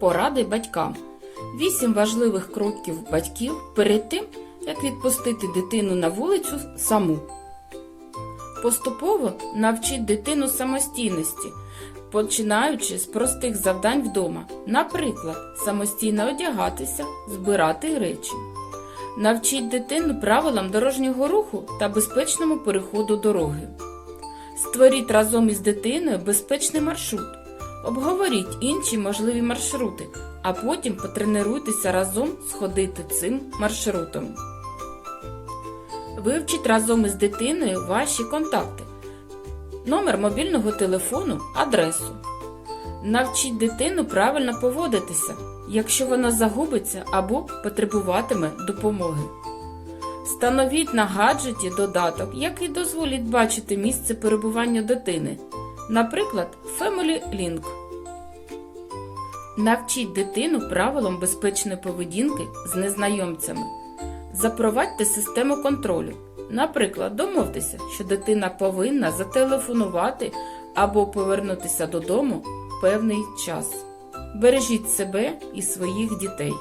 Поради батькам. 8 важливих кроків батьків перед тим, як відпустити дитину на вулицю саму. Поступово навчіть дитину самостійності, починаючи з простих завдань вдома, наприклад, самостійно одягатися, збирати речі. Навчіть дитину правилам дорожнього руху та безпечному переходу дороги. Створіть разом із дитиною безпечний маршрут. Обговоріть інші можливі маршрути, а потім потренуйтеся разом сходити цим маршрутом. Вивчіть разом із дитиною ваші контакти, номер мобільного телефону, адресу. Навчіть дитину правильно поводитися, якщо вона загубиться або потребуватиме допомоги. Встановіть на гаджеті додаток, який дозволить бачити місце перебування дитини, наприклад, Family Link. Навчіть дитину правилам безпечної поведінки з незнайомцями. Запровадьте систему контролю. Наприклад, домовтеся, що дитина повинна зателефонувати або повернутися додому в певний час. Бережіть себе і своїх дітей.